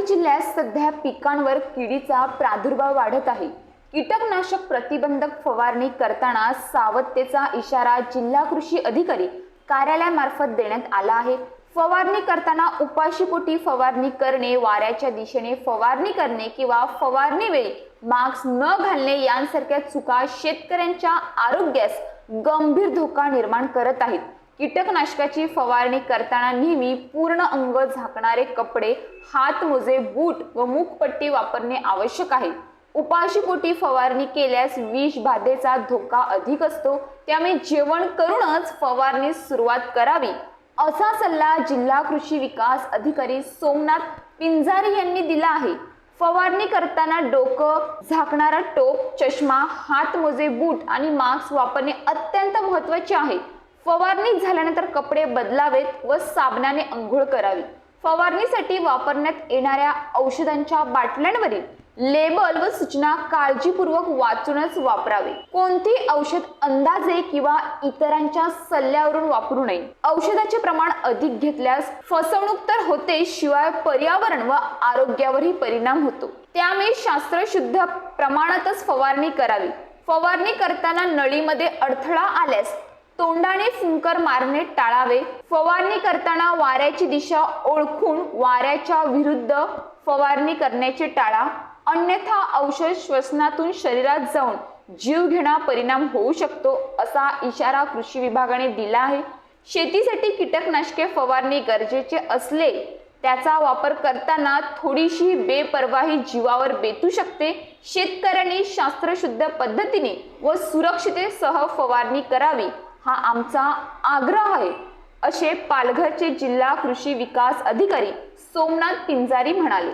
जिल्ह्यात सध्या पिकांवर किडीचा प्रादुर्भाव वाढत आहे. कीटकनाशक प्रतिबंधक फवारणी करताना सावधतेचा इशारा जिल्हा कृषी अधिकारी कार्यालयामार्फत देण्यात आला आहे. फवारणी करताना उपाशीपोटी फवारणी करणे वाऱ्याच्या दिशेने फवारणी करणे किंवा फवारणी वेळी मास्क न घालणे यांसारख्या चुका शेतकऱ्यांच्या आरोग्यास गंभीर धोका निर्माण करत आहेत. कीटकनाशकाची फवारणी करताना नेहमी पूर्ण अंग झाकणारे कपडे हातमोजे बूट व मुखपट्टी वापरणे आवश्यक आहे. उपाशीपोटी फवारणी केल्यास विष बाधेचा धोका अधिक असतो. त्यामुळे जेवण करूनच फवारणी सुरुवात करावी. असा सल्ला जिल्हा कृषी विकास अधिकारी सोमनाथ पिंजारी यांनी दिला आहे. फवारणी करताना डोकं झाकणारा टोप चष्मा हातमोजे बूट आणि मास्क वापरणे अत्यंत महत्त्वाचे आहे. फवारणी झाल्यानंतर कपडे बदलावेत व साबणाने अंघोळ करावी. फवारणीसाठी वापरण्यात येणाऱ्या औषधांच्या बाटल्यांवरील लेबल व सूचना काळजीपूर्वक वाचूनच वापरावे. कोणती औषध अंदाजे किंवा इतरांच्या सल्ल्यावरून वापरू नये? औषधाचे प्रमाण अधिक घेतल्यास फसवणूक तर होते शिवाय पर्यावरण व आरोग्यावरही परिणाम होतो. त्यामुळे शास्त्रशुद्ध प्रमाणातच फवारणी करावी. फवारणी करताना नळीमध्ये अडथळा आल्यास तोंडाने फुंकर मारणे टाळावे. फवारणी करताना वाऱ्याची दिशा ओळखून वाऱ्याच्या विरुद्ध फवारणी करण्याचे टाळा. अन्यथा औषध श्वसनातून शरीरात जाऊन जीव घेणा परिणाम होऊ शकतो असा इशारा कृषी विभागाने दिला आहे. शेतीसाठी कीटकनाशके फवारणी गरजेचे असले त्याचा वापर करताना थोडीशी बेपर्वाही जीवावर बेतू शकते. शेतकऱ्यांनी शास्त्रशुद्ध पद्धतीने व सुरक्षितेसह फवारणी करावी हा आमचा आग्रह आहे. असे पालघरचे जिल्हा कृषी विकास अधिकारी सोमनाथ पिंजारी म्हणाले.